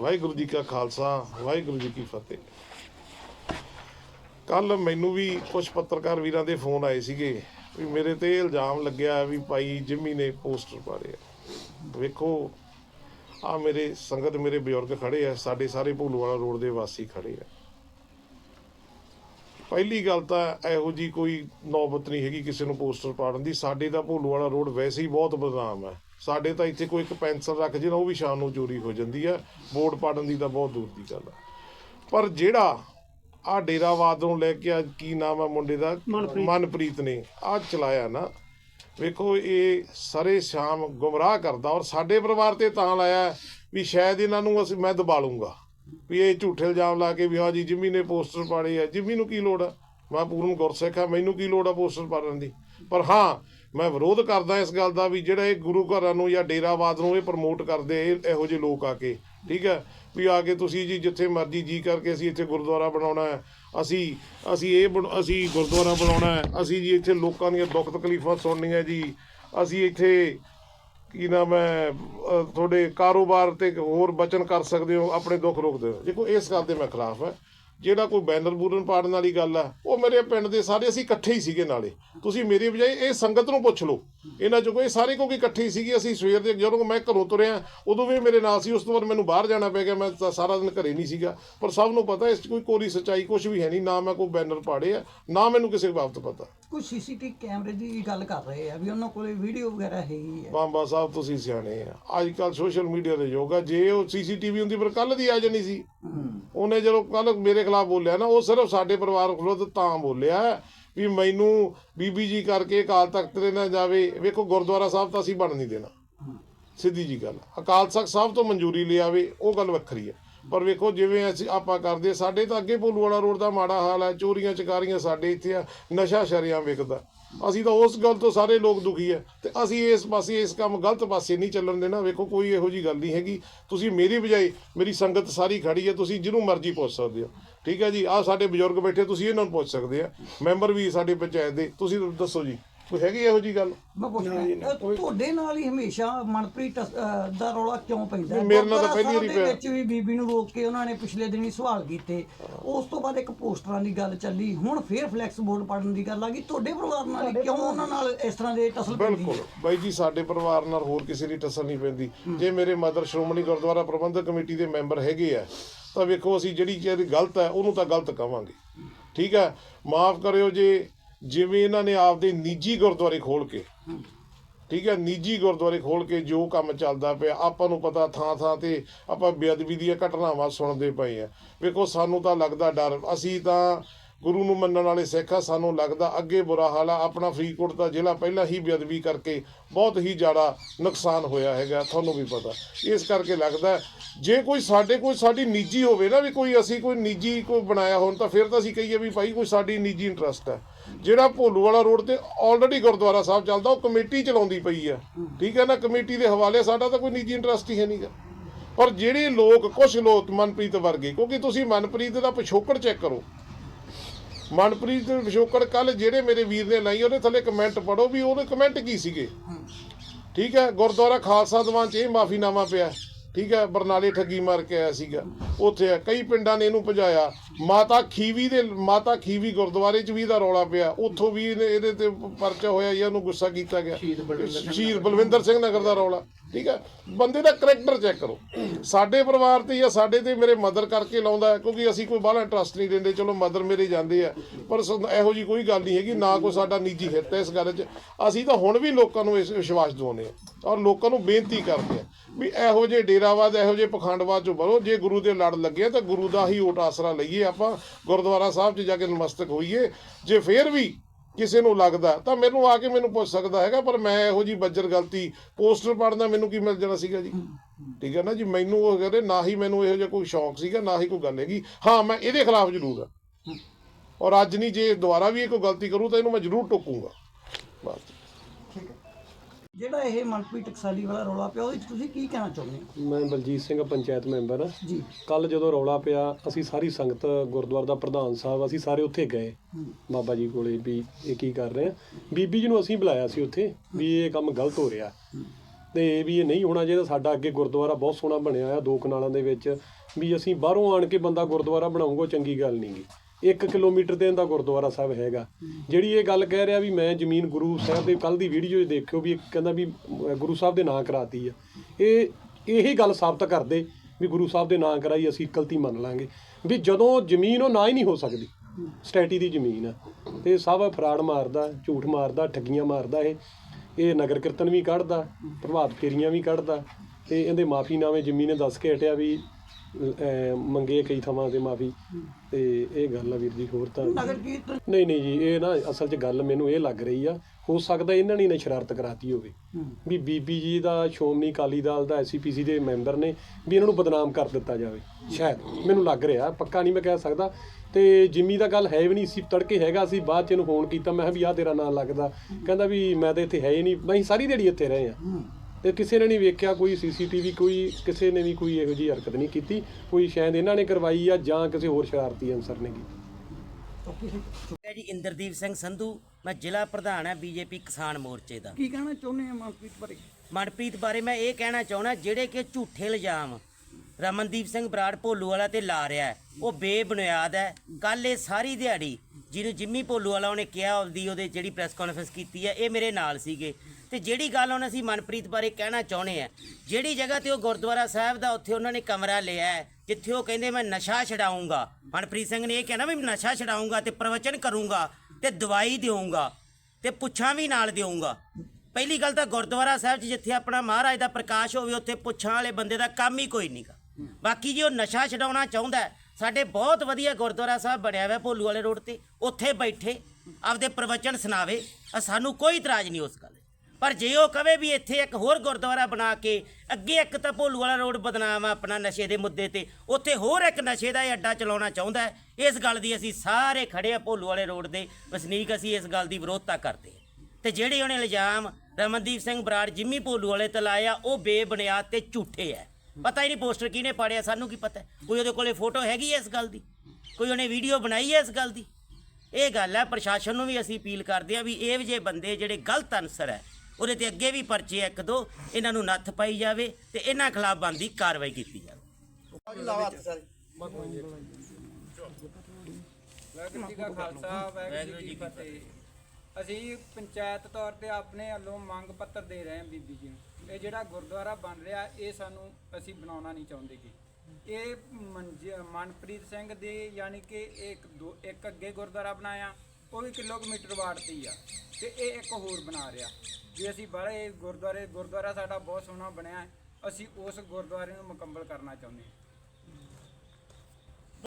ਵਾਹਿਗੁਰੂ ਜੀ ਕਾ ਖਾਲਸਾ, ਵਾਹਿਗੁਰੂ ਜੀ ਕੀ ਫਤਿਹ। ਕੱਲ ਮੈਨੂੰ ਵੀ ਕੁਝ ਪੱਤਰਕਾਰ ਵੀਰਾਂ ਦੇ ਫੋਨ ਆਏ ਸੀਗੇ ਵੀ ਮੇਰੇ ਤੇ ਇਲਜ਼ਾਮ ਲੱਗਿਆ ਵੀ ਭਾਈ ਜਿੰਮੀ ਨੇ ਪੋਸਟਰ ਪਾੜੇ ਆ। ਵੇਖੋ ਆ ਮੇਰੇ ਸੰਗਤ, ਮੇਰੇ ਬਜ਼ੁਰਗ ਖੜੇ ਆ, ਸਾਡੇ ਸਾਰੇ ਭੋਲੂਵਾਲਾ ਰੋਡ ਦੇ ਵਾਸੀ ਖੜੇ ਆ। ਪਹਿਲੀ ਗੱਲ ਤਾਂ ਇਹੋ ਜੀ ਕੋਈ ਨੌਬਤ ਨਹੀਂ ਹੈਗੀ ਕਿਸੇ ਨੂੰ ਪੋਸਟਰ ਪਾੜਨ ਦੀ। ਸਾਡੇ ਤਾਂ ਭੋਲੂਵਾਲਾ ਰੋਡ ਵੈਸੇ ਹੀ ਬਹੁਤ ਬਦਨਾਮ ਹੈ ਸਾਡੇ ਤਾਂ ਇੱਥੇ ਕੋਈ ਇੱਕ ਪੈਨਸਲ ਰੱਖ ਜੇ ਨਾ ਉਹ ਵੀ ਸ਼ਾਮ ਨੂੰ ਚੋਰੀ ਹੋ ਜਾਂਦੀ ਹੈ ਬੋਰਡ ਪਾੜਨ ਦੀ ਤਾਂ ਬਹੁਤ ਦੂਰ ਦੀ ਗੱਲ ਹੈ ਪਰ ਜਿਹੜਾ ਆ ਡੇਰਾਵਾਦ ਨੂੰ ਲੈ ਕੇ ਅੱਜ ਕੀ ਨਾਮ ਹੈ ਮੁੰਡੇ ਦਾ? ਮਨਪ੍ਰੀਤ ਨੇ ਆ ਚਲਾਇਆ ਨਾ। ਵੇਖੋ ਇਹ ਸਾਰੇ ਸ਼ਾਮ ਗੁੰਮਰਾਹ ਕਰਦਾ ਔਰ ਸਾਡੇ ਪਰਿਵਾਰ ਤੇ ਤਾਂ ਲਾਇਆ ਵੀ ਸ਼ਾਇਦ ਇਹਨਾਂ ਨੂੰ ਅਸੀਂ ਮੈਂ ਦਬਾ ਲੂੰਗਾ। ਵੀ ਇਹ ਝੂਠੇ ਇਲਜ਼ਾਮ ਲਾ ਕੇ ਵੀ ਹਾਂ ਜੀ ਜਿੰਮੀ ਨੇ ਪੋਸਟਰ ਪਾੜੇ ਆ। ਜਿੰਮੀ ਨੂੰ ਕੀ ਲੋੜ ਆ? ਮੈਂ ਪੂਰਨ ਗੁਰਸਿੱਖ ਆ ਮੈਨੂੰ ਕੀ ਲੋੜ ਆ ਪੋਸਟਰ ਪਾੜਨ ਦੀ? ਪਰ ਹਾਂ ਮੈਂ ਵਿਰੋਧ ਕਰਦਾ ਇਸ ਗੱਲ ਦਾ ਵੀ ਜਿਹੜਾ ਇਹ ਗੁਰੂ ਘਰਾਂ ਨੂੰ ਜਾਂ ਡੇਰਾਵਾਦ ਨੂੰ ਇਹ ਪ੍ਰਮੋਟ ਕਰਦੇ ਇਹ ਇਹੋ ਜਿਹੇ ਲੋਕ ਆ ਕੇ, ਠੀਕ ਹੈ? ਵੀ ਆ ਕੇ ਤੁਸੀਂ ਜੀ ਜਿੱਥੇ ਮਰਜ਼ੀ ਜੀ ਕਰਕੇ ਅਸੀਂ ਇੱਥੇ ਗੁਰਦੁਆਰਾ ਬਣਾਉਣਾ ਹੈ, ਅਸੀਂ ਅਸੀਂ ਇਹ ਬਣ- ਅਸੀਂ ਗੁਰਦੁਆਰਾ ਬਣਾਉਣਾ ਹੈ, ਅਸੀਂ ਜੀ ਇੱਥੇ ਲੋਕਾਂ ਦੀਆਂ ਦੁੱਖ ਤਕਲੀਫਾਂ ਸੁਣਨੀਆਂ ਜੀ, ਅਸੀਂ ਇੱਥੇ ਕੀ ਨਾਮ ਹੈ ਤੁਹਾਡੇ ਕਾਰੋਬਾਰ ਤੇ ਹੋਰ ਬਚਨ ਕਰ ਸਕਦੇ ਹੋ, ਆਪਣੇ ਦੁੱਖ ਰੋਕਦੇ ਹੋ। ਦੇਖੋ, ਇਸ ਗੱਲ ਦੇ ਮੈਂ ਖਿਲਾਫ ਹੈ। ਜਿਹੜਾ ਕੋਈ ਬੈਨਰ ਬੂਰਨ ਪਾੜਨ ਵਾਲੀ ਗੱਲ ਆ ਉਹ ਮੇਰੇ ਪਿੰਡ ਦੇ ਸਾਰੇ ਅਸੀਂ ਇਕੱਠੇ ਹੀ ਸੀਗੇ ਨਾਲੇ। ਤੁਸੀਂ ਮੇਰੀ ਬਜਾਏ ਇਹ ਸੰਗਤ ਨੂੰ ਪੁੱਛ ਲਓ। ਇਹਨਾਂ ਚੋਂ ਕੋਈ ਸਾਰੇ ਕਿਉਂਕਿ ਇਕੱਠੇ ਹੀ ਸੀਗੇ ਅਸੀਂ ਸਵੇਰ ਦੇ ਜਦੋਂ ਮੈਂ ਘਰੋਂ ਤੁਰਿਆ ਉਦੋਂ ਵੀ ਮੇਰੇ ਨਾਲ ਸੀ ਉਸ ਤੋਂ ਬਾਅਦ ਮੈਨੂੰ ਬਾਹਰ ਜਾਣਾ ਪੈ ਗਿਆ ਮੈਂ ਤਾਂ ਸਾਰਾ ਦਿਨ ਘਰੇ ਨਹੀਂ ਸੀਗਾ। ਪਰ ਸਭ ਨੂੰ ਪਤਾ ਇਸ 'ਚ ਕੋਈ ਕੋਰੀ ਸੱਚਾਈ ਕੁਝ ਵੀ ਹੈ ਨਹੀਂ ਨਾ ਮੈਂ ਕੋਈ ਬੈਨਰ ਪਾੜੇ ਆ ਨਾ ਮੈਨੂੰ ਕਿਸੇ ਬਾਬਤ ਪਤਾ। ਕੁਝ ਸੀਸੀਟੀਵੀ ਕੈਮਰੇ ਦੀ ਗੱਲ ਕਰ ਰਹੇ ਆ ਵੀ ਉਹਨਾਂ ਕੋਲੇ ਵੀਡੀਓ ਵਗੈਰਾ ਹੈਗੀ ਹੈ ਬਾਂਬਾ ਸਾਹਿਬ ਤੁਸੀਂ ਸਿਆਣੇ ਆ। ਅੱਜ ਕੱਲ ਸੋਸ਼ਲ ਮੀਡੀਆ ਦੇ ਯੁੱਗ ਆ ਜੇ ਉਹ ਸੀਸੀਟੀਵੀ ਹੁੰਦੀ ਪਰ ਕੱਲ ਦੀ ਆ ਜਾਣੀ ਸੀ। ਉਹਨੇ ਜਦੋਂ ਕੱਲ ਮੇਰੇ ਖਿਲਾਫ ਬੋਲਿਆ ਨਾ, ਉਹ ਸਿਰਫ ਸਾਡੇ ਪਰਿਵਾਰ ਵਿਰੁੱਧ ਤਾਂ ਬੋਲਿਆ ਵੀ ਮੈਨੂੰ ਬੀਬੀ ਜੀ ਕਰਕੇ ਅਕਾਲ ਤਖਤ ਤੇ ਨਾ ਜਾਵੇ। ਵੇਖੋ, ਗੁਰਦੁਆਰਾ ਸਾਹਿਬ ਤਾਂ ਅਸੀਂ ਬਣ ਨਹੀਂ ਦੇਣਾ। ਸਿੱਧੀ ਜੀ ਗੱਲ। ਅਕਾਲ ਤਖਤ ਸਾਹਿਬ ਤੋਂ ਮਨਜ਼ੂਰੀ ਲਿਆਵੇ ਉਹ ਗੱਲ ਵੱਖਰੀ ਹੈ। ਪਰ ਵੇਖੋ, ਜਿਵੇਂ ਅਸੀਂ ਆਪਾਂ ਕਰਦੇ ਸਾਡੇ ਤਾਂ ਅੱਗੇ ਭੋਲੂਵਾਲਾ ਰੋਡ ਦਾ ਮਾੜਾ ਹਾਲ ਹੈ, ਚੋਰੀਆਂ ਚਕਾਰੀਆਂ ਸਾਡੇ ਇੱਥੇ ਆ, ਨਸ਼ਾ ਸ਼ਰਿਆਂ ਵਿਕਦਾ। ਅਸੀਂ ਤਾਂ ਉਸ ਗੱਲ ਤੋਂ ਸਾਰੇ ਲੋਕ ਦੁਖੀ ਹੈ ਤੇ ਅਸੀਂ ਇਸ ਪਾਸੇ, ਇਸ ਕੰਮ ਗਲਤ ਪਾਸੇ ਨਹੀਂ ਚੱਲਣ ਦੇਣਾ। ਵੇਖੋ, ਕੋਈ ਇਹੋ ਜੀ ਗੱਲ ਨਹੀਂ ਹੈਗੀ। ਤੁਸੀਂ ਮੇਰੀ ਬਜਾਏ, ਮੇਰੀ ਸੰਗਤ ਸਾਰੀ ਖੜੀ ਹੈ ਤੁਸੀਂ ਜਿਹਨੂੰ ਮਰਜ਼ੀ ਪੁੱਛ ਸਕਦੇ ਹੋ। ਠੀਕ ਹੈ ਜੀ? ਆਹ ਸਾਡੇ ਬਜ਼ੁਰਗ ਬੈਠੇ, ਤੁਸੀਂ ਇਹਨਾਂ ਨੂੰ ਪੁੱਛ ਸਕਦੇ ਆ। ਮੈਂਬਰ ਵੀ ਸਾਡੇ ਪੰਚਾਇਤ ਦੇ। ਤੁਸੀਂ ਦੱਸੋ ਜੀ। ਕੋਈ ਹੈਗੀ ਇਹੋ ਜੀ ਗੱਲ? ਮੈਂ ਪੁੱਛਦਾ ਅ, ਤੁਹਾਡੇ ਨਾਲ ਹੀ ਹਮੇਸ਼ਾ ਮਨਪ੍ਰੀਤ ਦਾ ਰੌਲਾ ਕਿਉਂ ਪੈਂਦਾ? ਹੈ? ਮੇਰੇ ਨਾਲ ਤਾਂ ਗੁਰਦੁਆਰਾ ਪਹਿਲੀ ਵਾਰੀ ਦੇ ਪਿਆ। ਵਿੱਚ ਵੀ ਬੀਬੀ ਨੂੰ ਰੋਕ ਕੇ ਉਹਨਾਂ ਨੇ ਪਿਛਲੇ ਦਿਨੀ ਸਵਾਲ ਕੀਤੇ। ਉਸ ਤੋਂ ਬਾਅਦ ਇੱਕ ਪੋਸਟਰਾਂ ਦੀ ਗੱਲ ਚੱਲੀ। ਹੁਣ ਫੇਰ ਫਲੈਕਸ ਬੋਰਡ ਪੜਨ ਦੀ ਗੱਲ ਆ ਗਈ। ਤੁਹਾਡੇ ਪਰਿਵਾਰ ਨਾਲ ਹੀ ਕਿਉਂ ਉਹਨਾਂ ਨਾਲ। ਇਸ ਤਰ੍ਹਾਂ ਦੇ ਟਸਲ ਪੈਂਦੀ ਬਿਲਕੁਲ। ਹੈ? ਬਾਈ ਜੀ ਸਾਡੇ ਪਰਿਵਾਰ ਨਾਲ ਹੋਰ ਕਿਸੇ ਦੀ ਟੱਸਰ ਨਹੀਂ ਪੈਂਦੀ। ਜੇ ਮੇਰੇ ਮਦਰ ਸ਼੍ਰੋਮਣੀ ਗੁਰਦੁਆਰਾ ਪ੍ਰਬੰਧਕ ਕਮੇਟੀ ਦੇ ਮੈਂਬਰ ਹੈਗੇ ਆ ਤਾਂ ਵੇਖੋ ਅਸੀਂ ਜਿਹੜੀ ਚੀਜ਼ ਗਲਤ ਹੈ ਉਹਨੂੰ ਤਾਂ ਗਲਤ ਕਵਾਂਗੇ। ਠੀਕ ਹੈ? ਮਾਫ ਕਰਿਓ ਜੇ ਜਿਵੇਂ ਇਹਨਾਂ ਨੇ ਆਪਦੇ ਨਿੱਜੀ ਗੁਰਦੁਆਰੇ ਖੋਲ ਕੇ, ਠੀਕ ਹੈ, ਨਿੱਜੀ ਗੁਰਦੁਆਰੇ ਖੋਲ ਕੇ ਜੋ ਕੰਮ ਚੱਲਦਾ ਪਿਆ, ਆਪਾਂ ਨੂੰ ਪਤਾ ਥਾਂ ਥਾਂ ਤੇ ਆਪਾਂ ਬੇਅਦਬੀ ਦੀਆਂ ਘਟਨਾਵਾਂ ਸੁਣਦੇ ਪਏ ਆ ਵੇਖੋ, ਸਾਨੂੰ ਤਾਂ ਲੱਗਦਾ ਡਰ, ਅਸੀਂ ਤਾਂ ਗੁਰੂ ਨੂੰ ਮੰਨਣ ਵਾਲੇ ਸਿੱਖ ਆ, ਸਾਨੂੰ ਲੱਗਦਾ ਅੱਗੇ ਬੁਰਾ ਹਾਲ ਆ, ਆਪਣਾ ਫਰੀਦਕੋਟ ਦਾ ਜ਼ਿਲ੍ਹਾ ਪਹਿਲਾਂ ਹੀ ਬੇਅਦਬੀ ਕਰਕੇ ਬਹੁਤ ਹੀ ਜ਼ਿਆਦਾ ਨੁਕਸਾਨ ਹੋਇਆ ਹੈਗਾ, ਤੁਹਾਨੂੰ ਵੀ ਪਤਾ। ਇਸ ਕਰਕੇ ਲੱਗਦਾ, ਜੇ ਕੋਈ ਸਾਡੇ ਕੋਈ ਸਾਡੀ ਨਿੱਜੀ ਹੋਵੇ ਨਾ ਵੀ ਕੋਈ ਅਸੀਂ ਕੋਈ ਨਿੱਜੀ ਕੋਈ ਬਣਾਇਆ ਹੋਣ, ਤਾਂ ਫਿਰ ਤਾਂ ਅਸੀਂ ਕਹੀਏ ਵੀ ਭਾਈ ਕੋਈ ਸਾਡੀ ਨਿੱਜੀ ਇੰਟਰਸਟ ਹੈ ਜਿਹੜਾ ਭੋਲੂ ਵਾਲਾ ਰੋਡ ਤੇ ਆਲਰੇਡੀ ਗੁਰਦੁਆਰਾ ਸਾਹਿਬ ਚੱਲਦਾ ਉਹ ਕਮੇਟੀ ਚਲਾਉਂਦੀ ਪਈ ਆ। ਠੀਕ ਹੈ ਨਾ ਕਮੇਟੀ ਦੇ ਹਵਾਲੇ ਸਾਡਾ ਤਾਂ ਕੋਈ ਨਿੱਜੀ ਇੰਟਰਸਟ ਹੀ ਹੈ ਨਹੀਂਗਾ ਪਰ ਜਿਹੜੇ ਲੋਕ ਕੁਝ ਲੋਕ ਮਨਪ੍ਰੀਤ ਵਰਗੇ ਕਿਉਂਕਿ ਤੁਸੀਂ ਮਨਪ੍ਰੀਤ ਦਾ ਪਿਛੋਕੜ ਚੈੱਕ ਕਰੋ। ਮਨਪ੍ਰੀਤ ਦੇ ਪਿਛੋਕੜ ਕੱਲ ਜਿਹੜੇ ਮੇਰੇ ਵੀਰ ਨੇ ਲਾਈ ਉਹਦੇ ਥੱਲੇ ਕਮੈਂਟ ਪੜੋ ਵੀ ਉਹਦੇ ਕਮੈਂਟ ਕੀ ਸੀਗੇ? ਠੀਕ ਹੈ ਗੁਰਦੁਆਰਾ ਖਾਲਸਾ ਦੀਵਾਨ ਚ ਇਹ ਮਾਫੀਨਾਮਾ ਪਿਆ। ਠੀਕ ਹੈ ਬਰਨਾਲੇ ਠੱਗੀ ਮਾਰ ਕੇ ਆਇਆ ਸੀਗਾ। ਉੱਥੇ ਆ, ਕਈ ਪਿੰਡਾਂ ਨੇ ਇਹਨੂੰ ਭਜਾਇਆ। ਮਾਤਾ ਖੀਵੀ ਦੇ ਮਾਤਾ ਖੀਵੀ ਗੁਰਦੁਆਰੇ ਚ ਵੀ ਇਹਦਾ ਰੌਲਾ ਪਿਆ। ਉੱਥੋਂ ਵੀ ਇਹਨੇ- ਇਹਦੇ ਤੇ ਪਰਚਾ ਹੋਇਆ ਜਾਂ ਉਹਨੂੰ ਗੁੱਸਾ ਕੀਤਾ ਗਿਆ। ਸ਼ਹੀਦ ਬਲਵਿੰਦਰ ਸਿੰਘ ਨਗਰ ਦਾ ਰੌਲਾ। ਠੀਕ ਹੈ? ਬੰਦੇ ਦਾ ਕਰੈਕਟਰ ਚੈੱਕ ਕਰੋ। ਸਾਡੇ ਪਰਿਵਾਰ ਤੇ ਜਾਂ ਸਾਡੇ ਤੇ ਮੇਰੇ ਮਦਰ ਕਰਕੇ ਲਾਉਂਦਾ ਕਿਉਂਕਿ ਅਸੀਂ ਕੋਈ ਬਾਹਲਾ ਇੰਟਰਸਟ ਨਹੀਂ ਦਿੰਦੇ, ਚਲੋ ਮਦਰ ਮੇਰੇ ਜਾਂਦੇ ਆ, ਪਰ ਇਹੋ ਜੀ ਕੋਈ ਗੱਲ ਨਹੀਂ ਹੈਗੀ, ਨਾ ਕੋਈ ਸਾਡਾ ਨਿੱਜੀ ਹਿੱਤ ਹੈ ਇਸ ਗੱਲ 'ਚ। ਅਸੀਂ ਤਾਂ ਹੁਣ ਵੀ ਲੋਕਾਂ ਨੂੰ ਇਸ ਵਿਸ਼ਵਾਸ ਦਿਵਾਉਂਦੇ ਆ ਔਰ ਲੋਕਾਂ ਨੂੰ ਬੇਨਤੀ ਕਰਦੇ ਆ ਵੀ ਇਹੋ ਜਿਹੇ ਡੇਰਾਵਾਦ, ਇਹੋ ਜਿਹੇ ਪਖੰਡਵਾਦ ਚੋਂ ਬਰੋ, ਜੇ ਗੁਰੂ ਦੇ ਲੜ ਲੱਗੇ ਆ ਤਾਂ ਗੁਰੂ ਦਾ ਹੀ ਓਟ ਆਸਰਾ ਲਈਏ ਆਪਾਂ, ਗੁਰਦੁਆਰਾ ਸਾਹਿਬ 'ਚ ਜਾ ਕੇ ਨਮਸਤਕ ਹੋਈਏ, ਜੇ ਫੇਰ ਵੀ ਕਿਸੇ ਨੂੰ ਲੱਗਦਾ, ਤਾਂ ਮੈਨੂੰ ਆ ਕੇ ਮੈਨੂੰ ਪੁੱਛ ਸਕਦਾ ਹੈਗਾ, ਪਰ ਮੈਂ ਇਹੋ ਜੀ ਬੱਜਰ ਗਲਤੀ ਪੋਸਟਰ ਪੜਨਾ ਮੈਨੂੰ ਕੀ ਮਿਲ ਜਾਣਾ ਸੀਗਾ ਜੀ? ਠੀਕ ਹੈ ਨਾ ਜੀ, ਮੈਨੂੰ ਉਹ ਕਹਿੰਦੇ, ਨਾ ਹੀ ਮੈਨੂੰ ਇਹੋ ਜਿਹਾ ਕੋਈ ਸ਼ੌਂਕ ਸੀਗਾ, ਨਾ ਹੀ ਕੋਈ ਗੱਲ ਹੈਗੀ। ਹਾਂ, ਮੈਂ ਇਹਦੇ ਖਿਲਾਫ ਜ਼ਰੂਰ ਆ। ਔਰ ਅੱਜ ਨਹੀਂ, ਜੇ ਦੁਬਾਰਾ ਵੀ ਇਹ ਕੋਈ ਗਲਤੀ ਕਰੂ, ਤਾਂ ਇਹਨੂੰ ਮੈਂ ਜ਼ਰੂਰ ਟੋਕੂੰਗਾ। ਬਸ। ਜਿਹੜਾ ਇਹ ਮਨਪ੍ਰੀਤ ਟਕਸਾਲੀ ਵਾਲਾ ਰੌਲਾ ਪਿਆ ਉਹਦੇ ਵਿੱਚ ਤੁਸੀਂ ਕੀ ਕਹਿਣਾ ਚਾਹੁੰਦੇ ਹੋ? ਮੈਂ ਬਲਜੀਤ ਸਿੰਘ ਪੰਚਾਇਤ ਮੈਂਬਰ। ਜੀ। ਕੱਲ ਜਦੋਂ ਰੌਲਾ ਪਿਆ ਅਸੀਂ ਸਾਰੀ ਸੰਗਤ ਗੁਰਦੁਆਰਾ ਦਾ ਪ੍ਰਧਾਨ ਸਾਹਿਬ ਅਸੀਂ ਸਾਰੇ ਉੱਥੇ ਗਏ। ਬਾਬਾ ਜੀ ਕੋਲੇ ਵੀ ਇਹ ਕੀ ਕਰ ਰਹੇ ਆ। ਬੀਬੀ ਜੀ ਨੂੰ ਅਸੀਂ ਬੁਲਾਇਆ ਸੀ ਉੱਥੇ ਵੀ ਇਹ ਕੰਮ ਗਲਤ ਹੋ ਰਿਹਾ। ਤੇ ਵੀ ਇਹ ਨਹੀਂ ਹੋਣਾ ਚਾਹੀਦਾ ਸਾਡਾ ਅੱਗੇ ਗੁਰਦੁਆਰਾ ਬਹੁਤ ਸੋਹਣਾ ਬਣਿਆ ਆ ਦੋ ਕਨਾਲਾਂ ਦੇ ਵਿੱਚ। ਵੀ ਅਸੀਂ ਬਾਹਰੋਂ ਆਣ ਕੇ ਬੰਦਾ ਗੁਰਦੁਆਰਾ ਬਣਾਉਂਗਾ ਚੰਗੀ ਗੱਲ ਨਹੀਂਗੀ 1 ਕਿਲੋਮੀਟਰ ਤੇ ਇਹਦਾ ਗੁਰਦੁਆਰਾ ਸਾਹਿਬ ਹੈਗਾ। ਜਿਹੜੀ ਇਹ ਗੱਲ ਕਹਿ ਰਿਹਾ ਵੀ ਮੈਂ ਜ਼ਮੀਨ ਗੁਰੂ ਸਾਹਿਬ ਦੇ ਕੱਲ ਦੀ ਵੀਡੀਓ 'ਚ ਦੇਖਿਓ ਵੀ ਕਹਿੰਦਾ ਵੀ ਗੁਰੂ ਸਾਹਿਬ ਦੇ ਨਾਂ ਕਰਾਤੀ ਆ। ਇਹ, ਇਹੀ ਗੱਲ ਸਾਬਤ ਕਰਦੇ ਵੀ ਗੁਰੂ ਸਾਹਿਬ ਦੇ ਨਾਂ ਕਰਾਈ ਅਸੀਂ ਗਲਤੀ ਮੰਨ ਲਾਂਗੇ। ਵੀ ਜਦੋਂ ਜ਼ਮੀਨ ਉਹ ਨਾ ਹੀ ਨਹੀਂ ਹੋ ਸਕਦੀ, ਸਟੈਟੀ ਦੀ ਜ਼ਮੀਨ ਆ। ਤੇ ਸਭ ਫਰਾਡ ਮਾਰਦਾ, ਝੂਠ ਮਾਰਦਾ, ਠੱਗੀਆਂ ਮਾਰਦਾ ਇਹ। ਇਹ ਨਗਰ ਕੀਰਤਨ ਵੀ ਕੱਢਦਾ, ਪ੍ਰਭਾਤ ਫੇਰੀਆਂ ਵੀ ਕੱਢਦਾ। ਤੇ ਇਹਦੇ ਮਾਫੀਨਾਮੇ ਜ਼ਮੀਨੇ ਦੱਸ ਕੇ ਹਟਿਆ ਵੀ ਅਹ, ਮੰਗੇ ਕਈ ਥਾਵਾਂ ਤੇ ਮਾਫੀ। ਤੇ ਇਹ ਗੱਲ ਆ ਵੀਰ ਜੀ ਹੋਰ ਤਾਂ ਨਗਰ ਕੀਰਤਨ ਨਹੀਂ ਨਹੀਂ ਜੀ ਇਹ ਨਾ ਅਸਲ 'ਚ ਗੱਲ ਮੈਨੂੰ ਇਹ ਲੱਗ ਰਹੀ ਆ ਹੋ ਸਕਦਾ ਇਹਨਾਂ ਨੇ ਨਾ ਸ਼ਰਾਰਤ ਕਰਾਤੀ ਹੋਵੇ। ਵੀ ਬੀਬੀ ਜੀ ਦਾ ਸ਼੍ਰੋਮਣੀ ਅਕਾਲੀ ਦਲ ਦਾ ਐਸਪੀਸੀ ਦੇ ਮੈਂਬਰ ਨੇ ਵੀ ਇਹਨਾਂ ਨੂੰ ਬਦਨਾਮ ਕਰ ਦਿੱਤਾ ਜਾਵੇ। ਸ਼ਾਇਦ ਮੈਨੂੰ ਲੱਗ ਰਿਹਾ ਪੱਕਾ ਨਹੀਂ ਮੈਂ ਕਹਿ ਸਕਦਾ। ਤੇ ਜਿੰਮੀ ਦਾ ਗੱਲ ਹੈ ਵੀ ਨਹੀਂ ਸੀ ਤੜਕੇ ਹੈਗਾ ਸੀ ਬਾਅਦ ਚ ਇਹਨੂੰ ਫੋਨ ਕੀਤਾ ਮੈਂ ਕਿਹਾ ਵੀ ਆਹ ਤੇਰਾ ਨਾਂ ਲੱਗਦਾ। ਕਹਿੰਦਾ ਵੀ ਮੈਂ ਤਾਂ ਇੱਥੇ ਹੈ ਹੀ ਨਹੀਂ ਮੈਂ ਸਾਰੀ ਦਿਹਾੜੀ ਇੱਥੇ ਰਹੇ ਆ ਤੇ ਕਿਸੇ ਨੇ ਨਹੀਂ ਵੇਖਿਆ ਕੋਈ ਸੀਸੀਟੀਵੀ ਕੋਈ ਕਿਸੇ ਨੇ ਵੀ ਕੋਈ ਇਹੋ ਜਿਹੀ ਹਰਕਤ ਨਹੀਂ ਕੀਤੀ। ਕੋਈ ਸ਼ਾਇਦ ਇਹਨਾਂ ਨੇ ਕਰਵਾਈ ਆ ਜਾਂ ਕਿਸੇ ਹੋਰ ਸ਼ਰਾਰਤੀ ਅਨਸਰ ਨੇ ਕੀਤੀ। ਹੈ ਜੀ ਇੰਦਰਦੀਪ ਸਿੰਘ ਸੰਧੂ ਮੈਂ ਜ਼ਿਲ੍ਹਾ ਪ੍ਰਧਾਨ ਹਾਂ ਬੀਜੇਪੀ ਕਿਸਾਨ ਮੋਰਚੇ ਦਾ। ਕੀ ਕਹਿਣਾ ਚਾਹੁੰਦੇ ਆ ਮਨਪ੍ਰੀਤ ਬਾਰੇ? ਮਨਪ੍ਰੀਤ ਬਾਰੇ ਮੈਂ ਇਹ ਕਹਿਣਾ ਚਾਹੁੰਦਾ ਜਿਹੜੇ ਕਿ ਝੂਠੇ ਇਲਜ਼ਾਮ ਰਮਨਦੀਪ ਸਿੰਘ ਬਰਾੜ ਭੋਲੂ ਵਾਲਾ ਤੇ ਲਾ ਰਿਹਾ ਉਹ ਬੇਬੁਨਿਆਦ ਹੈ। ਕੱਲ ਇਹ ਸਾਰੀ ਦਿਹਾੜੀ ਜਿਹਨੂੰ ਜਿੰਮੀ ਭੋਲੂ ਵਾਲਾ ਉਹਨੇ ਕਿਹਾ ਉਹਦੀ ਉਹਦੇ ਜਿਹੜੀ ਪ੍ਰੈਸ ਕਾਨਫਰੰਸ ਕੀਤੀ ਹੈ ਇਹ ਮੇਰੇ ਨਾਲ ਸੀਗੇ। ਤੇ ਜਿਹੜੀ ਗੱਲ ਹੁਣ ਅਸੀਂ ਮਨਪ੍ਰੀਤ ਬਾਰੇ ਕਹਿਣਾ ਚਾਹੁੰਦੇ ਆ ਜਿਹੜੀ ਜਗ੍ਹਾ ਤੇ ਉਹ ਗੁਰਦੁਆਰਾ ਸਾਹਿਬ ਦਾ ਉੱਥੇ ਉਹਨਾਂ ਨੇ ਕਮਰਾ ਲਿਆ ਜਿੱਥੇ ਉਹ ਕਹਿੰਦੇ ਮੈਂ ਨਸ਼ਾ ਛਡਾਊਂਗਾ। ਮਨਪ੍ਰੀਤ ਸਿੰਘ ਨੇ ਇਹ ਕਹਿਣਾ ਵੀ ਨਸ਼ਾ ਛਡਾਊਂਗਾ ਤੇ ਪ੍ਰਵਚਨ ਕਰੂੰਗਾ ਤੇ ਦਵਾਈ ਦੇਵਾਂਗਾ ਤੇ ਪੁੱਛਾਂ ਵੀ ਨਾਲ ਦੇਵਾਂਗਾ ਪਹਿਲੀ ਗੱਲ ਤਾਂ ਗੁਰਦੁਆਰਾ ਸਾਹਿਬ 'ਚ ਜਿੱਥੇ ਆਪਣਾ ਮਹਾਰਾਜ ਦਾ ਪ੍ਰਕਾਸ਼ ਹੋਵੇ, ਉੱਥੇ ਪੁੱਛਾਂ ਵਾਲੇ ਬੰਦੇ ਦਾ ਕੰਮ ਹੀ ਕੋਈ ਨਹੀਂਗਾ ਬਾਕੀ ਜੇ ਉਹ ਨਸ਼ਾ ਛਡਾਉਣਾ ਚਾਹੁੰਦਾ ਸਾਡੇ ਬਹੁਤ ਵਧੀਆ ਗੁਰਦੁਆਰਾ ਸਾਹਿਬ ਬਣਿਆ ਹੋਇਆ ਭੋਲੂ ਵਾਲੇ ਰੋਡ ਤੇ, ਉੱਥੇ ਬੈਠੇ, ਆਪਦੇ ਪ੍ਰਵਚਨ ਸੁਣਾਵੇ ਸਾਨੂੰ ਕੋਈ ਇਤਰਾਜ਼ ਨਹੀਂ ਉਸ ਗੱਲ ਪਰ ਜੇ ਉਹ ਕਵੇ ਵੀ ਇੱਥੇ ਇੱਕ ਹੋਰ ਗੁਰਦੁਆਰਾ ਬਣਾ ਕੇ ਅੱਗੇ ਇੱਕ ਤਾਂ ਭੋਲੂ ਵਾਲਾ ਰੋਡ ਬਦਨਾਮ ਆ ਆਪਣਾ ਨਸ਼ੇ ਦੇ ਮੁੱਦੇ ਤੇ, ਉੱਥੇ ਹੋਰ ਇੱਕ ਨਸ਼ੇ ਦਾ ਇਹ ਅੱਡਾ ਚਲਾਉਣਾ ਚਾਹੁੰਦਾ ਹੈ, ਇਸ ਗੱਲ ਦੀ ਅਸੀਂ ਸਾਰੇ ਖੜੇ ਆ ਭੋਲੂ ਵਾਲੇ ਰੋਡ ਦੇ, ਵਸਨੀਕ ਅਸੀਂ ਇਸ ਗੱਲ ਦੀ ਵਿਰੋਧਤਾ ਕਰਦੇ ਹਾਂ। ਤੇ ਜਿਹੜੇ ਉਹਨੇ ਇਲਜ਼ਾਮ ਰਮਨਦੀਪ ਸਿੰਘ ਬਰਾੜ, ਜਿੰਮੀ ਭੋਲੂ ਵਾਲੇ ਤੇ ਲਾਇਆ ਉਹ ਬੇਬੁਨਿਆਦ ਤੇ ਝੂਠੇ ਹੈ ਪਤਾ ਹੀ ਨਹੀਂ ਪੋਸਟਰ ਕਿਹਨੇ ਪਾੜਿਆ, ਸਾਨੂੰ ਕੀ ਪਤਾ ਕੋਈ ਉਹਦੇ ਕੋਲੇ ਫੋਟੋ ਹੈਗੀ ਹੈ ਇਸ ਗੱਲ ਦੀ? ਕੋਈ ਉਹਨੇ ਵੀਡੀਓ ਬਣਾਈ ਹੈ ਇਸ ਗੱਲ ਦੀ? ਇਹ ਗੱਲ ਹੈ, ਪ੍ਰਸ਼ਾਸਨ ਨੂੰ ਵੀ ਅਸੀਂ ਅਪੀਲ ਕਰਦੇ ਹਾਂ ਵੀ ਇਹ ਜਿਹੇ ਬੰਦੇ ਜਿਹੜੇ ਗਲਤ ਅਨਸਰ ਹੈ ਉਹਦੇ ਤੇ ਅੱਗੇ ਵੀ ਪਰਚੇ ਆ ਇੱਕ ਦੋ, ਇਹਨਾਂ ਨੂੰ ਨੱਥ ਪਾਈ ਜਾਵੇ ਤੇ ਇਹਨਾਂ ਖਿਲਾਫ ਬਣਦੀ ਕਾਰਵਾਈ ਕੀਤੀ ਜਾਵੇ। ਵਾਹਿਗੁਰੂ ਜੀ ਕਾ ਖਾਲਸਾ ਵਾਹਿਗੁਰੂ ਜੀ ਕੀ ਫਤਿਹ। ਅਸੀਂ ਪੰਚਾਇਤ ਤੌਰ ਤੇ ਆਪਣੇ ਵੱਲੋਂ ਮੰਗ ਪੱਤਰ ਦੇ ਰਹੇ ਹਾਂ ਬੀਬੀ ਜੀ ਨੂੰ। ਇਹ ਜਿਹੜਾ ਗੁਰਦੁਆਰਾ ਬਣ ਰਿਹਾ, ਇਹ ਸਾਨੂੰ ਅਸੀਂ ਬਣਾਉਣਾ ਨਹੀਂ ਚਾਹੁੰਦੇ ਕਿ ਇਹ ਮਨਜ- ਮਨਪ੍ਰੀਤ ਸਿੰਘ ਦੇ ਯਾਨੀ ਕਿ ਇੱਕ ਦੋ, ਇੱਕ ਅੱਗੇ ਗੁਰਦੁਆਰਾ ਬਣਾਇਆ ਉਹ ਵੀ ਕਿਲੋਮੀਟਰ ਵਾਟ ਤੇ ਆ। ਤੇ ਇਹ ਇੱਕ ਹੋਰ ਬਣਾ ਰਿਹਾ। ਜੇ ਅਸੀਂ ਬੜੇ ਗੁਰਦੁਆਰੇ ਗੁਰਦੁਆਰਾ ਸਾਡਾ ਬਹੁਤ ਸੋਹਣਾ ਬਣਿਆ ਅਸੀਂ ਉਸ ਗੁਰਦੁਆਰੇ ਨੂੰ ਮੁਕੰਮਲ ਕਰਨਾ ਚਾਹੁੰਦੇ ਹਾਂ।